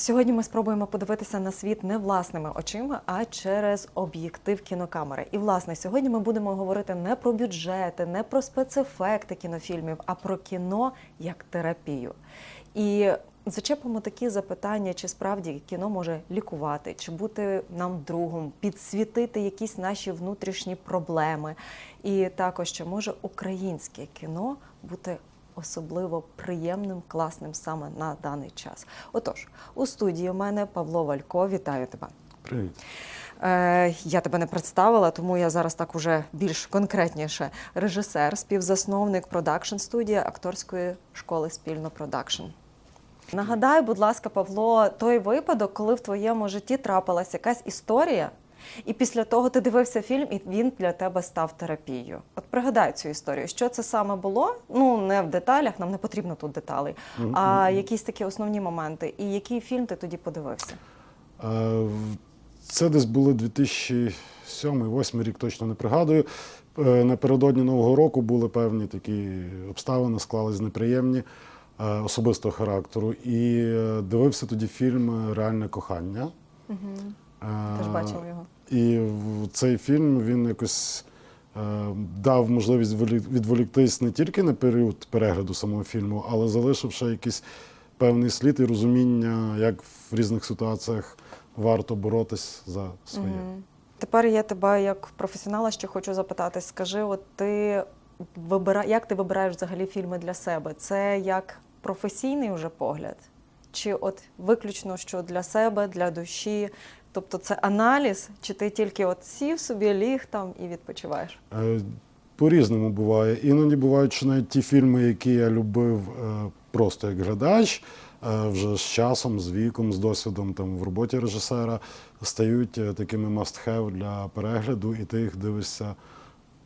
Сьогодні ми спробуємо подивитися на світ не власними очима, а через об'єктив кінокамери. І власне сьогодні ми будемо говорити не про бюджети, не про спецефекти кінофільмів, а про кіно як терапію. І зачепимо такі запитання, чи справді кіно може лікувати, чи бути нам другом, підсвітити якісь наші внутрішні проблеми. І також чи може українське кіно бути особливо приємним, класним саме на даний час. Отож, у студії у мене Павло Валько. Вітаю тебе. Привіт. Е, я тебе не представила, тому я зараз так уже більш конкретніше. Режисер, співзасновник продакшн студії акторської школи спільно продакшн. Нагадай, будь ласка, Павло, той випадок, коли в твоєму житті трапилась якась історія, і після того ти дивився фільм, і він для тебе став терапією. От пригадай цю історію. Що це саме було? Ну не в деталях, нам не потрібно тут деталей, а якісь такі основні моменти. І який фільм ти тоді подивився? Е, Це десь були 2007-2008 рік, точно не пригадую. Е, Напередодні Нового року були певні такі обставини, склались неприємні е, особистого характеру. І дивився тоді фільм Реальне кохання. Угу. Е, Ти бачив його. І цей фільм він якось е, дав можливість відволіктись не тільки на період перегляду самого фільму, але залишив ще якийсь певний слід і розуміння, як в різних ситуаціях варто боротись за своє. Мгм. Тепер я тебе як професіонала ще хочу запитати. Скажи, от ти вибира... як ти вибираєш взагалі фільми для себе? Це як професійний вже погляд? Чи от виключно що для себе, для душі? Тобто це аналіз, чи ти тільки от сів собі, ліг там і відпочиваєш? Е, По-різному буває. Іноді бувають, що навіть ті фільми, які я любив е, просто як глядач, е, вже з часом, з віком, з досвідом там, в роботі режисера, стають такими must-have для перегляду, і ти їх дивишся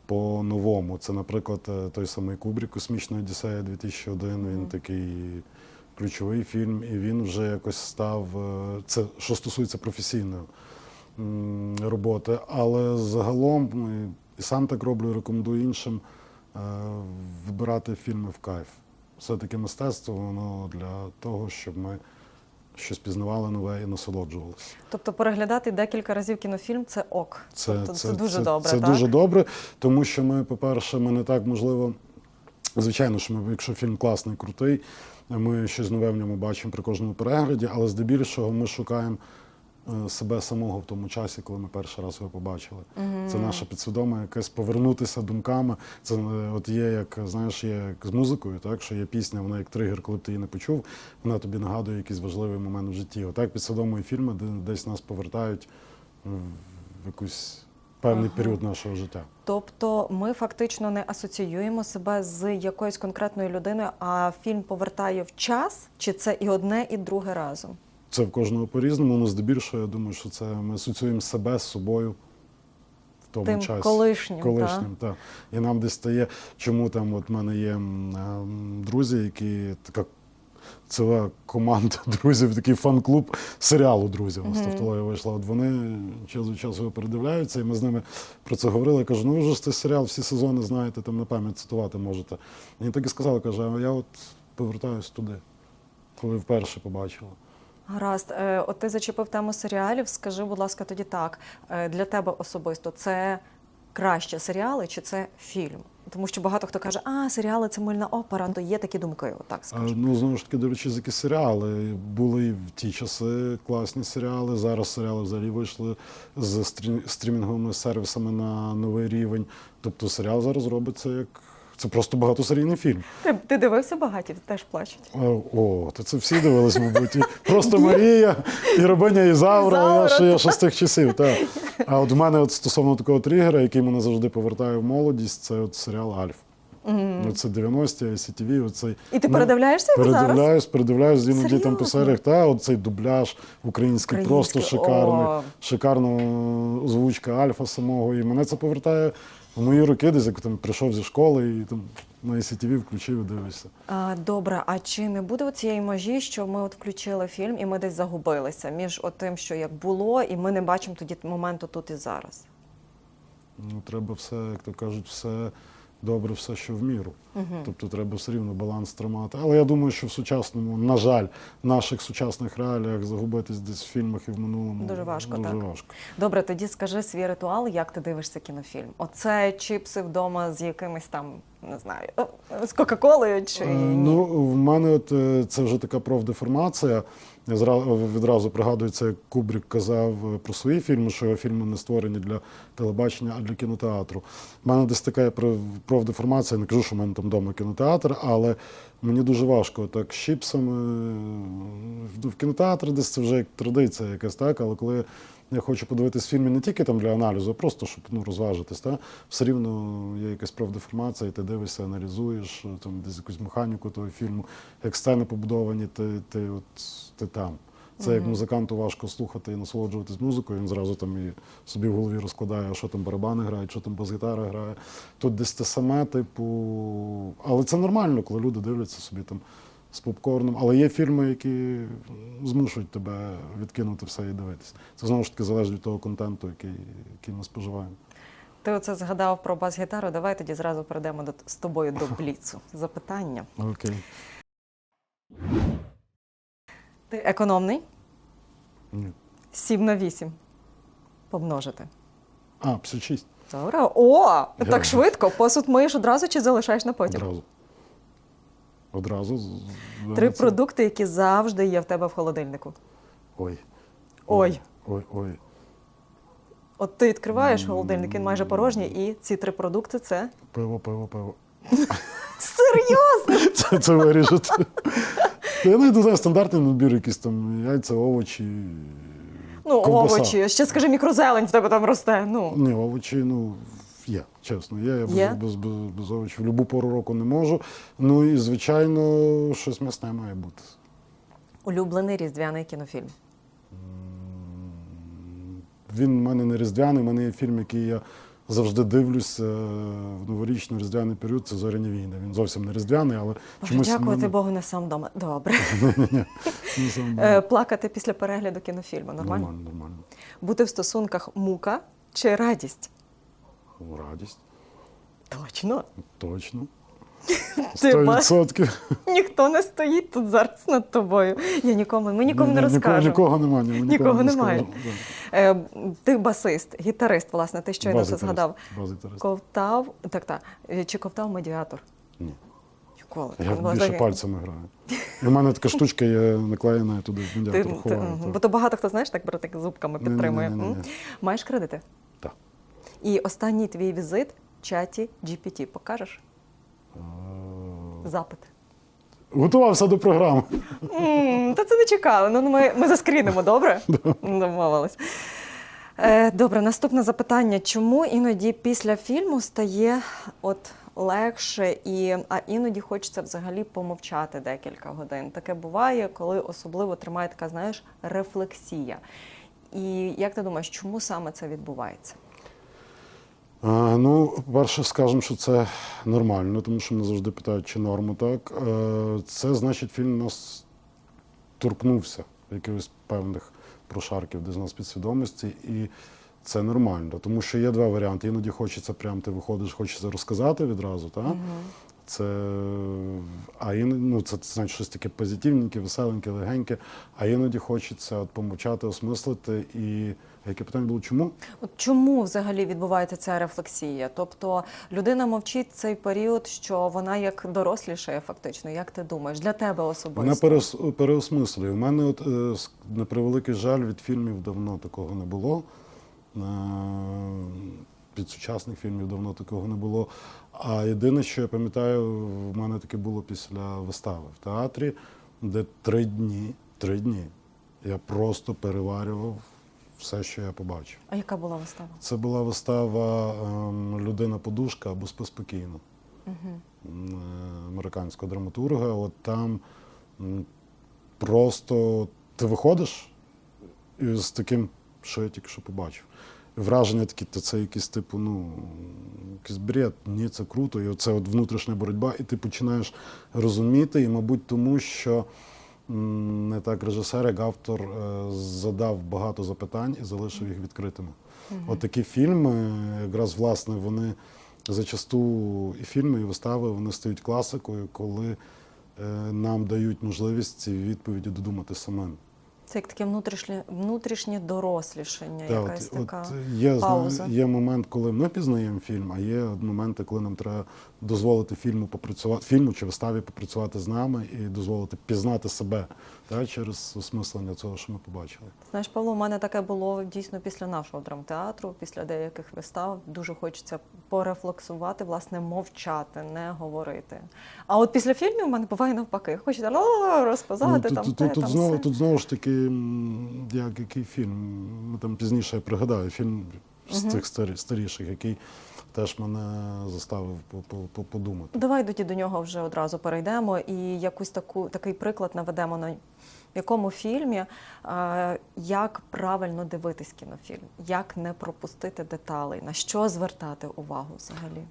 по-новому. Це, наприклад, той самий Кубрік Космічна Одіссея 2001. Він такий ключовий фільм, і він вже якось став. е, Це що стосується професійної роботи. Але загалом і- сам так роблю, і рекомендую іншим е, вибирати фільми в кайф. Все-таки мистецтво воно для того, щоб ми щось пізнавали нове і насолоджувалися. Тобто переглядати декілька разів кінофільм це ок. Це, тобто це, дуже добре. Це так? дуже добре, тому що ми, по-перше, ми не так можливо. Звичайно, що ми, якщо фільм класний, крутий, ми щось нове в ньому бачимо при кожному перегляді, але здебільшого ми шукаємо е, себе самого в тому часі, коли ми перший раз його побачили. Мгм. Це наше підсвідоме якесь повернутися думками. Це е, от є як знаєш, є як з музикою, так що є пісня, вона як тригер, коли б ти її не почув, вона тобі нагадує якийсь важливий момент в житті. Отак підсвідомі фільми де- десь нас повертають в якийсь певний Ага. період нашого життя. Тобто ми фактично не асоціюємо себе з якоюсь конкретною людиною, а фільм повертає в час, чи це і одне, і друге разом? Це в кожного по-різному, але здебільшого я думаю, що це ми асоціюємо себе з собою в тому Тим часі. колишнім, колишнім так. І нам десь стає, чому там от в мене є друзі, які така ціла команда друзів, такий фан-клуб серіалу Друзі. У нас Мгм. тавтологія вийшла. От вони час від часу його передивляються, і ми з ними про це говорили. Я кажу, ну ви ж цей серіал всі сезони знаєте, там на пам'ять цитувати можете. І він так і сказали, каже, а я от повертаюсь туди, коли вперше побачила. Гаразд, Е, от ти зачепив тему серіалів. Скажи, будь ласка, тоді так е, для тебе особисто це краще серіали чи це фільм? Тому що багато хто каже, а серіали це мильна опера. То є такі думки, отак А, скажу. Ну, знову ж таки, дивлячись, які серіали. Були і в ті часи класні серіали. Зараз серіали взагалі вийшли з стрімінговими сервісами на новий рівень. Тобто серіал зараз робиться як. Це просто багатосерійний фільм. Ти, ти дивився багаті, теж плачуть. О, О, то це всі дивились, мабуть. І Просто Марія, і Рабиня Ізавра, я ще, я ще з тих часів. Так. А от в мене от стосовно такого тригера, який мене завжди повертає в молодість, це от серіал Альф. Ну, Це 90-ті, ICTV, оцей. І ти ну, передивляєшся його зараз? Передивляюсь, передивляюсь іноді там по серіях. Та оцей дубляж український, Український, просто шикарний. о. Шикарна озвучка Альфа самого. І мене це повертає в мої роки, десь як там прийшов зі школи і там на ICTV включив і дивишся. А, добре, а чи не буде цієї межі, що ми от включили фільм і ми десь загубилися між тим, що як було, і ми не бачимо тоді моменту тут і зараз? Ну, треба все, як то кажуть, все добре все, що в міру. Тобто треба все рівно баланс тримати. Але я думаю, що в сучасному, на жаль, в наших сучасних реаліях загубитись десь в фільмах і в минулому Дуже важко, дуже так. важко. Добре, тоді скажи свій ритуал, як ти дивишся кінофільм. Оце чіпси вдома з якимись там, не знаю, е, з Кока-Колою чи Е, ні? Ну, в мене от е, це вже така профдеформація. Я відразу пригадую, це як Кубрік казав е, про свої фільми, що його фільми не створені для телебачення, а для кінотеатру. У мене десь така профдеформація. Не кажу, що в мене там вдома кінотеатр, але мені дуже важко так з чіпсами. е, В кінотеатр десь це вже як традиція якась, так, але коли. Я хочу подивитись фільми не тільки там для аналізу, а просто щоб ну, розважитись. Та? Все рівно є якась профдеформація, і ти дивишся, аналізуєш там, десь якусь механіку того фільму, як сцени побудовані, ти, ти, от, ти там. Це як музиканту важко слухати і насолоджуватись музикою, він зразу там і собі в голові розкладає, що там барабани грають, що там бас-гітара грає. Тут десь те саме, типу. Але це нормально, коли люди дивляться собі там з попкорном. Але є фільми, які змушують тебе відкинути все і дивитися. Це знову ж таки залежить від того контенту, який, який ми споживаємо. Ти оце згадав про бас-гітару. Давай тоді зразу перейдемо до, з тобою до бліцу. Запитання. Окей. Ти економний? Ні. 7 на 8. Помножити. А, 56. Добре. О! Я- Так швидко. Посуд миєш одразу чи залишаєш на потім? Одразу. Одразу. Три це- продукти, які завжди є в тебе в холодильнику. Ой. Ой. Ой, ой. От ти відкриваєш холодильник, він майже порожній, і ці три продукти це. Пиво, пиво, пиво. Серйозно? Це, це вирішити. Я не знаю, стандартний набір, якісь там яйця, овочі. Ну, овочі. Ще скажи, мікрозелень в тебе там росте. Ну. Ні, овочі, ну, є, чесно. Я без, Є? без, без, без овочів. В будь-яку пору року не можу. Ну і, звичайно, щось м'ясне має бути. Улюблений різдвяний кінофільм. Він в мене не різдвяний, в мене є фільм, який я завжди дивлюся в новорічний різдвяний період. Це зоряні війни. Він зовсім не різдвяний, але Боже, чомусь дякувати мене- Богу, не сам вдома. Добре. Е, Плакати після перегляду кінофільму. Нормально? Нормально, нормально. Бути в стосунках мука чи радість? Радість, Точно. точно. Сто відсотків. Ніхто не стоїть тут зараз над тобою. Я нікому, ми нікому не Ні- ні- розкажемо. Нікого немає. Нікого, Нікого не немає. Е, ти басист, гітарист, власне, ти щойно це згадав. Ковтав, так, так. Е, Чи ковтав медіатор? Ні. Ніколи. Я Він більше пальцями граю. І в мене така штучка є наклеєна туди в медіатор ти, ховаю. так. бо то багато хто, знаєш, так братик зубками підтримує. Ні-ні-ні-ні. М? Маєш кредити? І останній твій візит в чаті GPT. Покажеш? Запит. Готувався до програми. Та це не чекали. Ну, ми, ми заскрінимо, добре? Домовились. Е, добре, наступне запитання. Чому іноді після фільму стає от легше, і, а іноді хочеться взагалі помовчати декілька годин? Таке буває, коли особливо тримає така, знаєш, рефлексія. І як ти думаєш, чому саме це відбувається? А, ну, перше, скажемо, що це нормально, тому що мене завжди питають, чи норма так. Е, Це значить, фільм нас торкнувся якихось певних прошарків, де з нас підсвідомості, і це нормально, тому що є два варіанти. Іноді хочеться прям ти виходиш, хочеться розказати відразу, так? Це, а іноді, ну, це значить щось таке позитивненьке, веселеньке, легеньке, а іноді хочеться от, помовчати, осмислити. І яке питання було, чому? От чому взагалі відбувається ця рефлексія? Тобто людина мовчить цей період, що вона як дорослішає фактично. Як ти думаєш, для тебе особисто? Вона переос, переосмислює. У мене, от, е, на превеликий жаль, від фільмів давно такого не було. Від сучасних фільмів давно такого не було. А єдине, що я пам'ятаю, в мене таке було після вистави в театрі, де три дні, три дні я просто переварював все, що я побачив. А яка була вистава? Це була вистава ем, Людина-подушка або «Спи спокійно» м, е, американського драматурга. От там просто ти виходиш із таким, що я тільки що побачив. Враження такі, то це якийсь типу, ну, якийсь бред, ні, це круто. І оце от внутрішня боротьба, і ти починаєш розуміти, і, мабуть, тому що не так режисер, як автор е, задав багато запитань і залишив їх відкритими. От такі фільми, якраз власне, вони зачасту і фільми, і вистави вони стають класикою, коли е, нам дають можливість ці відповіді додумати самим. Це як таке внутрішнє, внутрішнє дорослішання, Та, якась от, така. от є, зна- пауза. є момент, коли ми пізнаємо фільм, а є моменти, коли нам треба дозволити фільму попрацювати, фільму чи виставі попрацювати з нами і дозволити пізнати себе та, через осмислення цього, що ми побачили. Знаєш, Павло, у мене таке було дійсно після нашого драмтеатру, після деяких вистав. Дуже хочеться порефлексувати, власне, мовчати, не говорити. А от після фільмів у мене буває навпаки. Хочеться розказати Ну, там. тут, те, тут, тут, там знову, тут знову ж таки, як який фільм. Ми там пізніше я пригадаю фільм з цих старі, старіших, який теж мене заставив по- по- по- подумати. Давай тоді до нього вже одразу перейдемо і якусь таку такий приклад наведемо на в якому фільмі е, як правильно дивитись кінофільм, як не пропустити деталей, на що звертати увагу взагалі.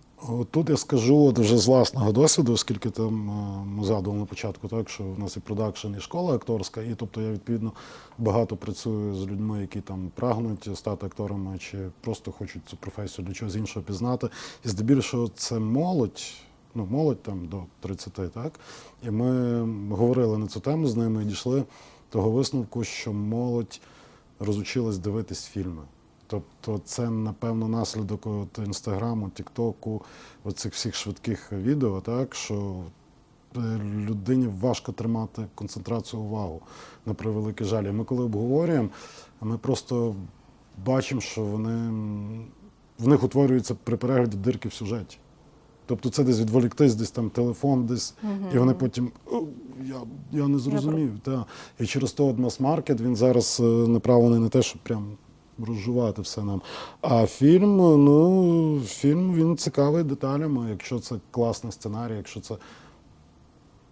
Тут я скажу от вже з власного досвіду, оскільки там е, ми згадували на початку, так що в нас і продакшн, і школа акторська, і тобто я відповідно багато працюю з людьми, які там прагнуть стати акторами чи просто хочуть цю професію для чогось іншого пізнати. І здебільшого це молодь. Ну, молодь там до 30, так? І ми говорили на цю тему з ними і дійшли того висновку, що молодь розучилась дивитись фільми. Тобто це, напевно, наслідок от інстаграму, тіктоку, оцих всіх швидких відео, так що е, людині важко тримати концентрацію увагу на превеликий жаль. І ми коли обговорюємо, ми просто бачимо, що вони в них утворюються при перегляді дирки в сюжеті. Тобто це десь відволіктись, десь там телефон, десь, і вони потім я, я не зрозумів. Та. І через то от мас-маркет він зараз е, направлений на те, щоб прям розжувати все нам. А фільм, ну, фільм він цікавий деталями, якщо це класний сценарій, якщо це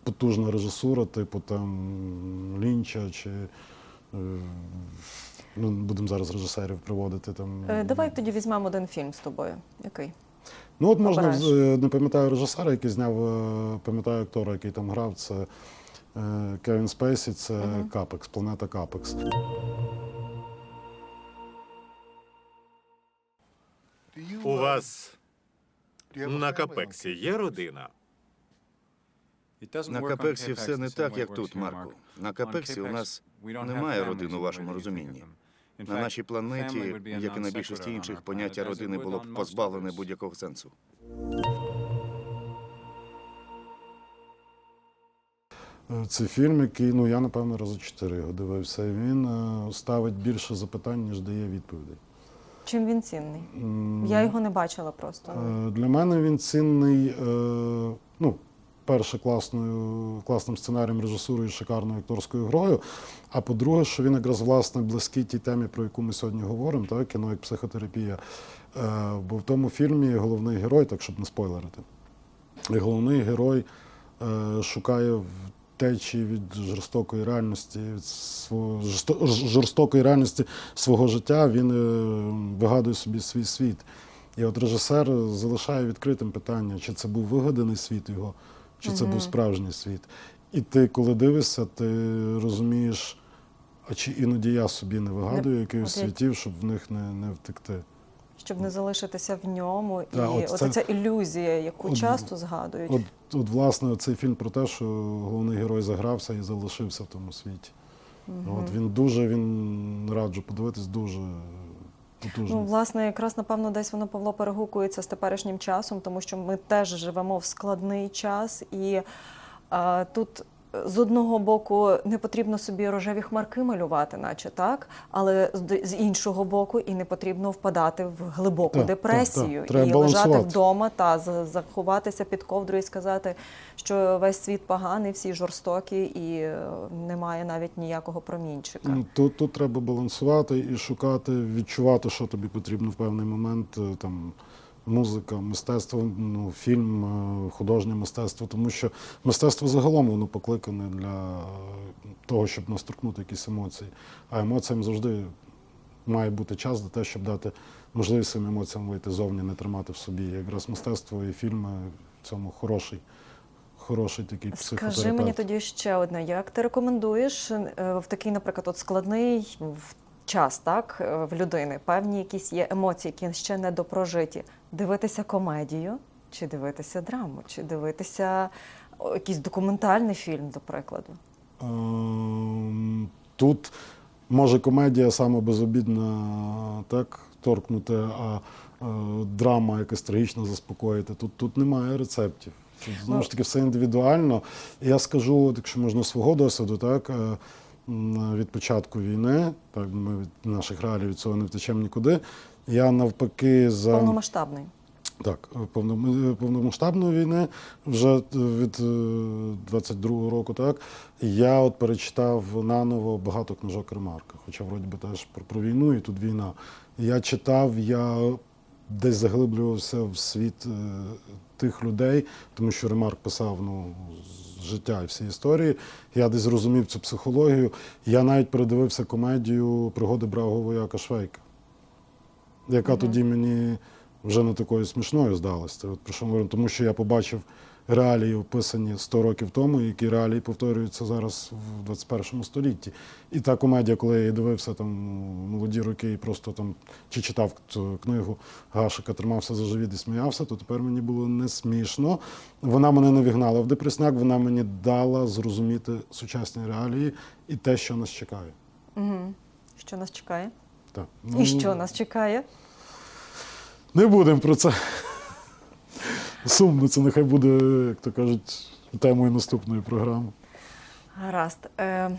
потужна режисура, типу там Лінча чи. е, Ну, будемо зараз режисерів приводити там. Е, давай тоді візьмемо один фільм з тобою. Який? Ну, от можна, Обираєш. е, не пам'ятаю режисера, який зняв, е, пам'ятаю актора, який там грав, це е, Кевін Спейсі, це. Капекс, планета Капекс. У вас на Капексі є родина? На Капексі все не так, як тут, Марку. На Капексі у нас немає родин у вашому розумінні. На нашій планеті, як і на більшості інших, поняття родини було б позбавлене будь-якого сенсу. Це фільм, який ну я напевно рази чотири його дивився. І він е, ставить більше запитань, ніж дає відповідей. Чим він цінний? Я його не бачила просто. Е, Для мене він цінний, е, ну, перше, класною, класним сценарієм, режисурою, шикарною акторською грою. А по-друге, що він якраз власне близький тій темі, про яку ми сьогодні говоримо, так, кіно як психотерапія. Е, Бо в тому фільмі головний герой, так щоб не спойлерити, головний герой е, шукає втечі від жорстокої реальності, від свого, жорстокої реальності свого життя. Він е, вигадує собі свій світ. І от режисер залишає відкритим питання, чи це був вигаданий світ його, чи це був справжній світ. І ти, коли дивишся, ти розумієш, а чи іноді я собі не вигадую якихось от світів, щоб в них не, не втекти. Щоб не залишитися в ньому. Та, і от от це- ця ілюзія, яку от- часто згадують. От, от, власне, цей фільм про те, що головний герой загрався і залишився в тому світі. Мгм. От він дуже, він раджу подивитись, дуже потужний. Ну, власне, якраз напевно десь воно Павло перегукується з теперішнім часом, тому що ми теж живемо в складний час, і а, тут з одного боку не потрібно собі рожеві хмарки малювати, наче так, але з, іншого боку, і не потрібно впадати в глибоку Так, депресію так, так. І лежати вдома та заховатися під ковдру і сказати, що весь світ поганий, всі жорстокі, і е, немає навіть ніякого промінчика. Ну, тут, тут треба балансувати і шукати, відчувати, що тобі потрібно в певний момент. е, Там музика, мистецтво, ну, фільм, е, художнє мистецтво, тому що мистецтво загалом воно покликане для того, щоб насторкнути якісь емоції. А емоціям завжди має бути час для того, щоб дати можливість своїм емоціям вийти зовні, не тримати в собі. Якраз мистецтво і фільми в цьому хороший, хороший такий психотерапевт. Скажи мені тоді ще одне: як ти рекомендуєш е, в такий, наприклад, от складний в час, так, е, в людини, певні якісь є емоції, які ще не допрожиті. Дивитися комедію, чи дивитися драму, чи дивитися якийсь документальний фільм, до прикладу. Ем, Тут може комедія саме безобідна так торкнути, а е, драма якась трагічна заспокоїти. Тут, тут немає рецептів. Тут, знову ж таки, все індивідуально. Я скажу, якщо можна свого досвіду, так е, від початку війни, так ми від наших реалій від цього не втечемо нікуди. Я навпаки за Повномасштабний. так, повном- повномасштабної війни вже е, від е, 22-го року, так я от перечитав наново багато книжок Ремарка, хоча вроді би теж про, про війну і тут війна. Я читав, я десь заглиблювався в світ е, тих людей, тому що Ремарк писав ну, з життя і всі історії. Я десь зрозумів цю психологію. Я навіть передивився комедію Пригоди бравого вояка Швейка яка тоді мені вже не такою смішною здалася. Тому що я побачив реалії, описані 100 років тому, які реалії повторюються зараз в 21 столітті. І та комедія, коли я її дивився там молоді роки і просто там чи читав цю книгу Гашика, тримався за живіт і сміявся, то тепер мені було не смішно. Вона мене не вігнала в депресняк, вона мені дала зрозуміти сучасні реалії і те, що нас чекає. Угу. Що нас чекає? Так. І Ну, що нас чекає? Не будемо про це. Сумно, це нехай буде, як то кажуть, темою наступної програми. Гаразд. Е,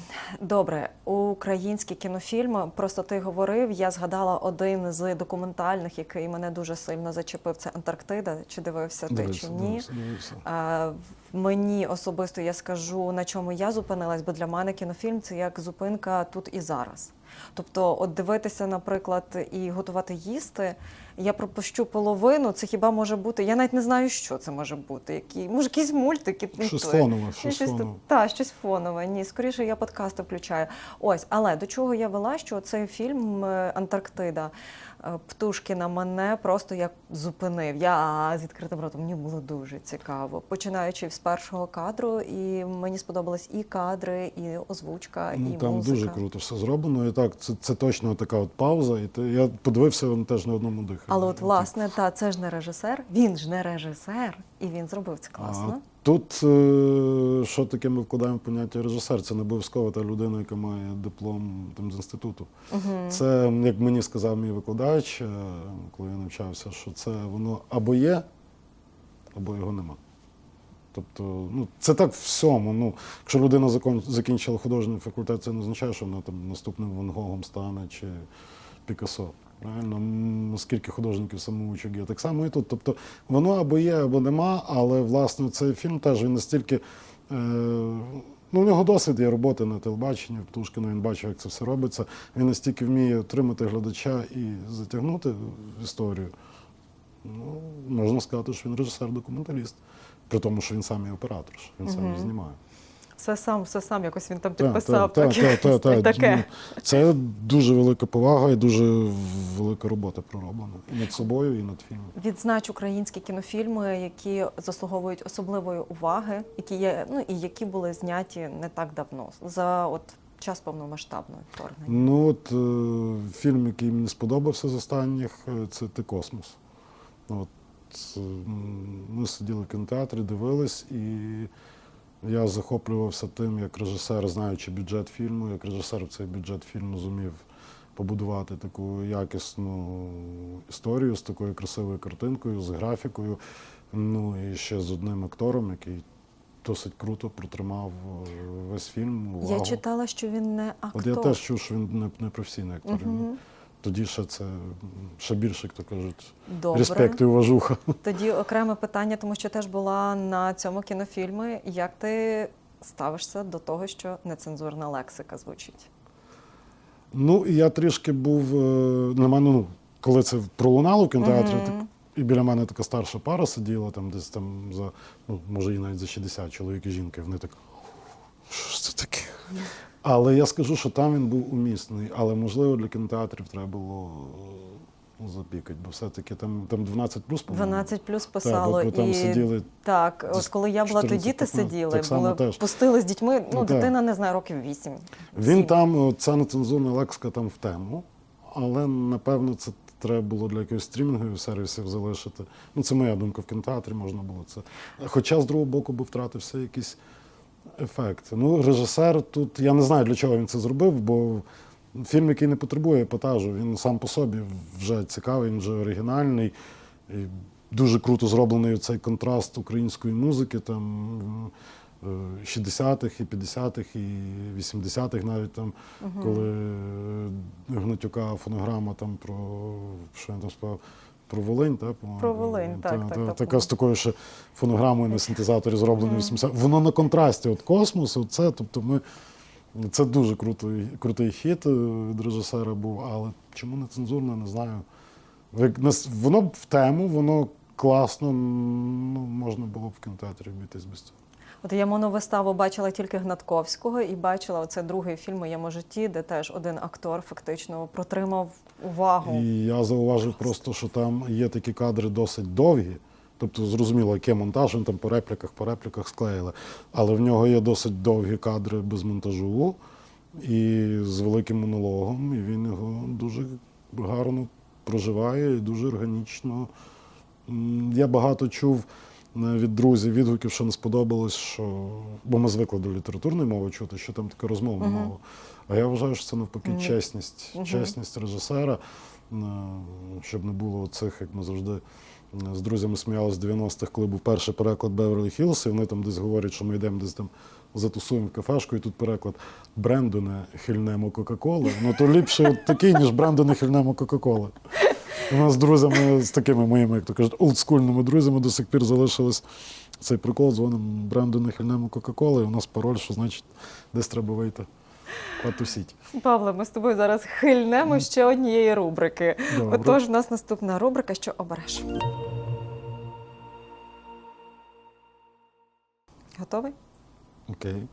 добре, український кінофільм. Просто ти говорив. Я згадала один з документальних, який мене дуже сильно зачепив. Це Антарктида. Чи дивився ти Дивився, чи ні? дивився, дивився. Е, мені особисто я скажу, на чому я зупинилась, бо для мене кінофільм це як зупинка тут і зараз. Тобто, от дивитися, наприклад, і готувати їсти, я пропущу половину. Це хіба може бути? Я навіть не знаю, що це може бути. Які може якісь мультики, Щось фонове, щось щось фонове. Так, щось фонове. Ні, скоріше я подкасти включаю. Ось, але до чого я вела, що цей фільм е, Антарктида Птушкіна мене просто як зупинив. Я з відкритим ротом мені було дуже цікаво. Починаючи з першого кадру, і мені сподобались і кадри, і озвучка, Ну, і там музика. дуже круто все зроблено. І так, це, це точно така от пауза. І ти, я подивився він теж на одному диханні. Але от власне, та це ж не режисер, він ж не режисер, і він зробив це класно. А тут е, що таке ми вкладаємо в поняття режисер? Це не обов'язково та людина, яка має диплом там, з інституту. Це, як мені сказав мій викладач, е, коли я навчався, що це воно або є, або його нема. Тобто, ну, це так в всьому. Ну, якщо людина закінчила художній факультет, це не означає, що вона там наступним Ван Гогом стане чи Пікассо. Правильно, скільки художників самоучок є. Так само і тут. Тобто воно або є, або нема, але власне цей фільм теж він настільки. Е, ну, у нього досвід є роботи на телебаченні, в Птушкіно він бачив, як це все робиться. Він настільки вміє отримати глядача і затягнути в історію. Ну, можна сказати, що він режисер-документаліст. При тому, що він сам і оператор, що він сам і знімає. Все сам, все сам якось він там підписав. так, так, так, так, так, таке. Ну, Це дуже велика повага і дуже велика робота пророблена. І над собою, і над фільмом. Відзнач українські кінофільми, які заслуговують особливої уваги, які є, ну і які були зняті не так давно, за от час повномасштабного вторгнення. Ну от е, фільм, який мені сподобався з останніх, е, це Ти космос. От, е, ми сиділи в кінотеатрі, дивились, і я захоплювався тим, як режисер, знаючи бюджет фільму, як режисер в цей бюджет фільму зумів побудувати таку якісну історію з такою красивою картинкою, з графікою. Ну і ще з одним актором, який досить круто протримав е, весь фільм. Увагу. Я читала, що він не актор. От я теж чув, що він не, не професійний актор. Мгм. Тоді ще це ще більше, як то кажуть, Добре. респект і уважуха. Тоді окреме питання, тому що теж була на цьому кінофільмі. Як ти ставишся до того, що нецензурна лексика звучить? Ну, я трішки був е, на мене, ну, коли це пролунало в кінотеатрі, Мгм. так, і біля мене така старша пара сиділа, там десь там за, ну, може, і навіть за 60 чоловік і жінки. Вони так. Що ж це таке? Але я скажу, що там він був умісний. Але можливо для кінотеатрів треба було е, запікать, бо все-таки там, там 12 плюс, по-моєму. 12 плюс Так, писало бо там і сиділи так. От коли я була, то діти 15, сиділи, так теж. пустили з дітьми. Ну, Ну, так. дитина не знаю, років 8. Він там, ця нецензурна лексика там в тему, але напевно це треба було для якихось стрімінгових сервісів залишити. Ну, це моя думка в кінотеатрі можна було це. Хоча, з другого боку, би втратився якийсь ефект. Ну, режисер тут, я не знаю, для чого він це зробив, бо фільм, який не потребує епатажу, він сам по собі вже цікавий, він вже оригінальний. І дуже круто зроблений цей контраст української музики. Там, е, 60-х, і 50-х, і 80-х навіть там, коли е, Гнатюка фонограма там про що він там спав. Про Волинь, так? по-моєму? Про Волинь, так, Та- так, та- так, Така з такою ще фонограмою на синтезаторі зроблено 80. Воно на контрасті от космосу, це, тобто ми. Це дуже крутий, крутий хіт е, від режисера був, але чому не цензурно, не знаю. Воно б в тему, воно класно, ну, можна було б в кінотеатрі обійтись без цього. От я моновиставу бачила тільки Гнатковського і бачила оце другий фільм у моєму житті, де теж один актор фактично протримав увагу. І я зауважив просто, що там є такі кадри досить довгі. Тобто, зрозуміло, який монтаж, він там по репліках, по репліках склеїли. Але в нього є досить довгі кадри без монтажу і з великим монологом, і він його дуже гарно проживає і дуже органічно. Я багато чув е, від друзів відгуків, що не сподобалось, що бо ми звикли до літературної мови чути, що там така розмовна мова. А я вважаю, що це навпаки Мгм. чесність, Мгм. чесність режисера, е, щоб не було цих, як ми завжди. е, З друзями сміялися в 90-х, коли був перший переклад Беверлі Хіллс, і вони там десь говорять, що ми йдемо десь там затусуємо в кафешку, і тут переклад Брендоне хильнемо Кока-Коли. Ну то ліпше от такий, ніж Брендоне хильнемо Кока-Коли. У нас з друзями, з такими моїми, як то кажуть, олдскульними друзями до сих пір залишились цей прикол, дзвонимо бренду нахильнемо Кока-Коли, і у нас пароль, що значить десь треба вийти потусіть. Павле, ми з тобою зараз хильнемо ще однієї рубрики. Добре. Отож, у нас наступна рубрика, що обереш. Готовий? Окей,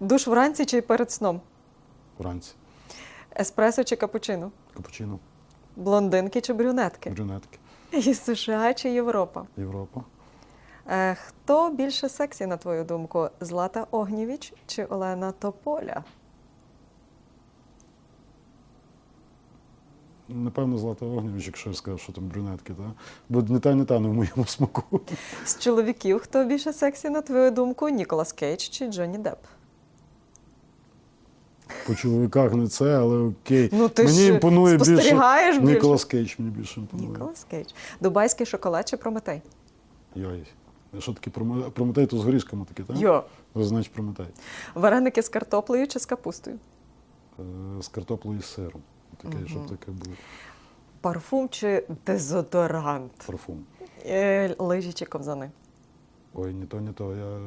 Душ вранці чи перед сном? вранці. Еспресо чи капучино? Капучино, Блондинки чи брюнетки? брюнетки, І США чи Європа? Європа. Е, хто більше сексі, на твою думку? Злата Огнєвіч чи Олена Тополя? Напевно, Злата Огнєвіч, якщо я скажу, що там брюнетки, так? Бо не та, не та не в моєму смаку. З чоловіків хто більше сексі, на твою думку? Ніколас Кейдж чи Джонні Депп? По чоловіках не це, але окей. Ну, ти мені ж імпонує спостерігаєш більше. Ніколас Кейдж мені більше імпонує. Ніколас Кейдж. Дубайський шоколад чи Прометей? Йой. Що таке Проме- Прометей, то з горішками таке, так? Йо. Значить, Прометей. Вареники з картоплею чи з капустою? Е, З картоплею і сиром. Таке, щоб таке було. Парфум чи дезодорант? Парфум. Е, Лижі чи ковзани? Ой, ні то, ні то. Я,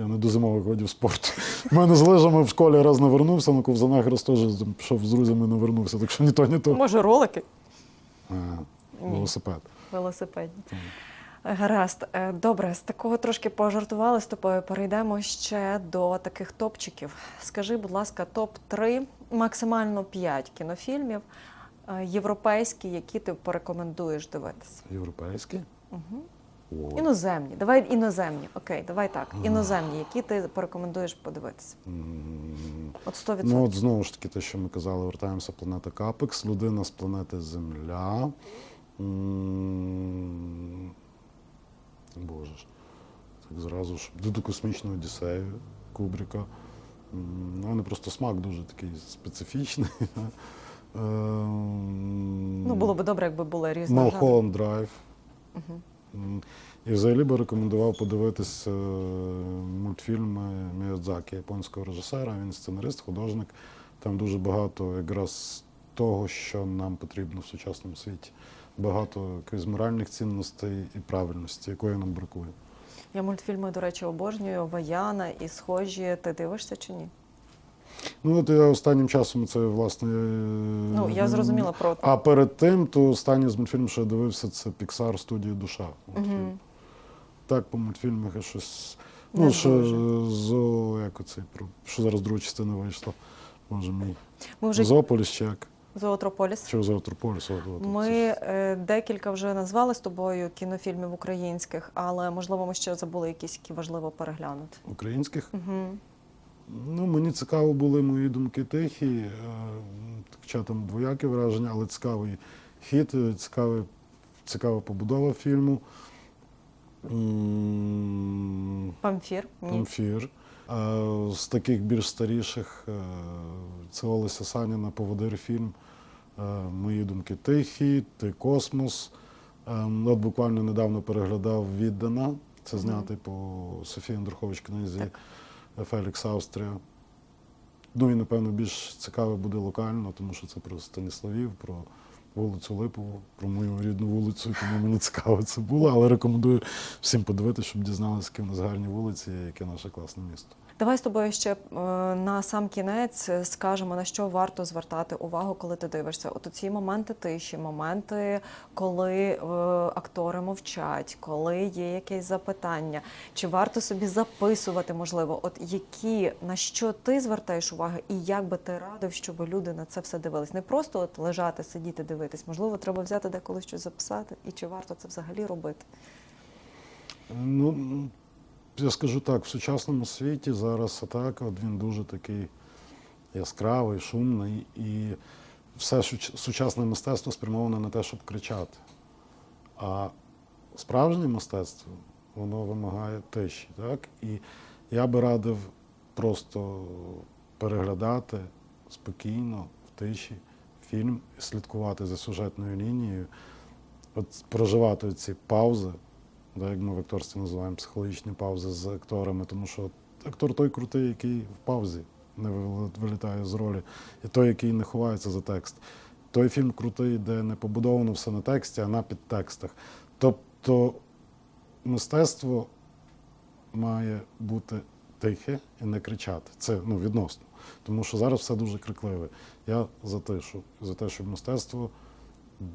я не до зимових видів спорту. У мене з лижами в школі раз не вернувся, на ковзанах раз теж пішов з друзями не вернувся. Так що ні то, ні то. Може, ролики? А, велосипед. Велосипедні. Гаразд, Е, добре, з такого трошки пожартували з тобою. Перейдемо ще до таких топчиків. Скажи, будь ласка, топ-3, максимально 5 кінофільмів е, європейські, які ти порекомендуєш дивитися. Європейський? Угу. О. Іноземні. Давай іноземні. Окей, давай так. Іноземні, які ти порекомендуєш подивитися? От 100%. Ну, от знову ж таки, те, що ми казали, вертаємося планета Капекс, людина з планети Земля. Боже ж. Так зразу ж. До космічну Одіссею Кубрика. Ну, вони просто смак дуже такий специфічний. Ем, Ну, було б добре, якби була різна. Малхолланд Драйв. Угу. І взагалі би рекомендував подивитись е, мультфільми Міядзакі, японського режисера. Він сценарист, художник. Там дуже багато якраз того, що нам потрібно в сучасному світі. Багато якихось моральних цінностей і правильності, якої нам бракує. Я мультфільми, до речі, обожнюю Ваяна і схожі. Ти дивишся чи ні? Ну, от я останнім часом це власне. е, Ну, я зрозуміла про А перед тим, то останній з мультфільмів, що я дивився, це Pixar студії Душа. Угу. Так, по мультфільмах я щось. Не Ну, що зо, як оцей, що зараз друга частина вийшла. Боже мій. Ми вже Зополіс чи як? Зоотрополіс. Чи Зоотрополіс. от- от Ми е, декілька вже назвали з тобою кінофільмів українських, але можливо ми ще забули якісь, які важливо переглянути. українських. Угу. Ну, мені цікаво були мої думки тихі, е, хоча там двоякі враження, але цікавий хід, е, цікавий, цікава побудова фільму. Памфір. Ні. Памфір. А з таких більш старіших е, це Олеся Саніна Поводир фільм. Е, Мої думки тихі, Ти космос. Е, От буквально недавно переглядав Віддана. Це знятий по Софії Андрухович книзі Фелікс Австрія. Ну і, напевно, більш цікаве буде локально, тому що це про Станіславів, про вулицю Липову, про мою рідну вулицю, тому мені цікаво це було, але рекомендую всім подивитися, щоб дізналися, які в нас гарні вулиці і яке наше класне місто. Давай з тобою ще е, на сам кінець е, скажемо, на що варто звертати увагу, коли ти дивишся. От ці моменти тиші, моменти, коли е, актори мовчать, коли є якесь запитання, чи варто собі записувати, можливо, от які на що ти звертаєш увагу, і як би ти радив, щоб люди на це все дивились? Не просто от лежати, сидіти, дивитись. Можливо, треба взяти деколи щось записати, і чи варто це взагалі робити? Ну, я скажу так, в сучасному світі зараз атака, він дуже такий яскравий, шумний, і все сучасне мистецтво спрямоване на те, щоб кричати. А справжнє мистецтво, воно вимагає тиші. Так? І я би радив просто переглядати спокійно, в тиші фільм слідкувати за сюжетною лінією, от проживати ці паузи, як ми в акторстві називаємо психологічні паузи з акторами, тому що актор той крутий, який в паузі не вилітає з ролі, і той, який не ховається за текст. Той фільм крутий, де не побудовано все на тексті, а на підтекстах. Тобто мистецтво має бути тихе і не кричати. Це ну, відносно. Тому що зараз все дуже крикливе. Я за тишу, за те, щоб мистецтво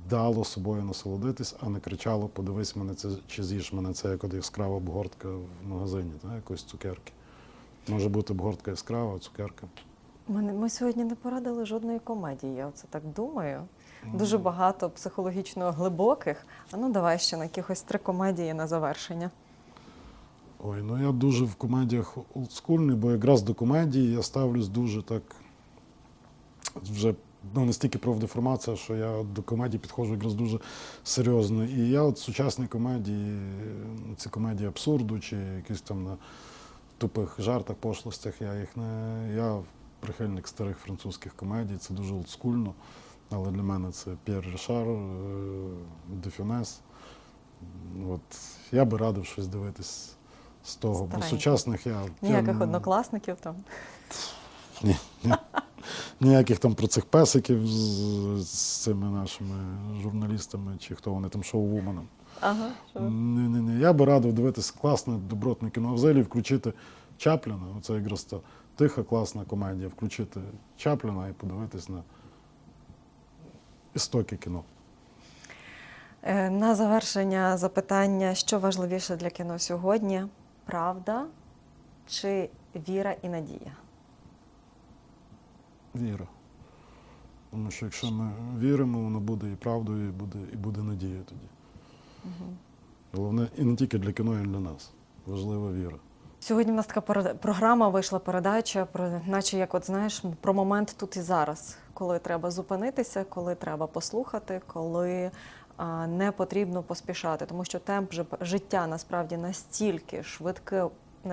дало собою насолодитись, а не кричало: подивись мене це чи з'їж мене це як от яскрава обгортка в магазині, та, якоїсь цукерки. Може бути обгортка яскрава, а цукерка. Ми, не- ми сьогодні не порадили жодної комедії, я оце так думаю. Дуже багато психологічно глибоких. А ну давай ще на якихось три комедії на завершення. Ой, ну я дуже в комедіях олдскульний, бо якраз до комедії я ставлюсь дуже так. Вже ну, настільки профдеформація, що я до комедії підходжу якраз дуже серйозно. І я от сучасні комедії, ну, ці комедії абсурду чи якісь там на тупих жартах, пошлостях, я їх не. Я прихильник старих французьких комедій, це дуже олдскульно. Але для мене це П'єр Рішар, е, Де Фюнес. От я би радив щось дивитись з того. Бо Старенько. сучасних я. Ніяких я, однокласників там. Ні, ні. Ніяких там про цих песиків з, з цими нашими журналістами, чи хто вони там шоу-вуменом. Ага. Ні, ні, ні. Я би радив дивитися класне, добротне кіно. А взагалі включити Чапліна, оце якраз та тиха, класна комедія. Включити Чапліна і подивитись на істоки кіно. Е, На завершення запитання, що важливіше для кіно сьогодні: правда чи віра і надія? Віра. Тому що якщо ми віримо, воно буде і правдою, і буде, і буде надія тоді. Головне, і не тільки для кіно, і для нас. Важлива віра. Сьогодні в нас така програма вийшла передача, про наче як от знаєш, про момент тут і зараз, коли треба зупинитися, коли треба послухати, коли а, не потрібно поспішати, тому що темп жи- життя насправді настільки швидкий,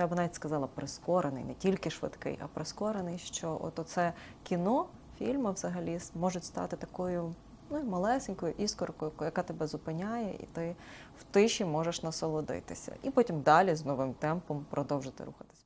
я б навіть сказала, прискорений, не тільки швидкий, а прискорений, що от оце кіно, фільми взагалі можуть стати такою ну, малесенькою іскоркою, яка тебе зупиняє, і ти в тиші можеш насолодитися. І потім далі з новим темпом продовжити рухатися.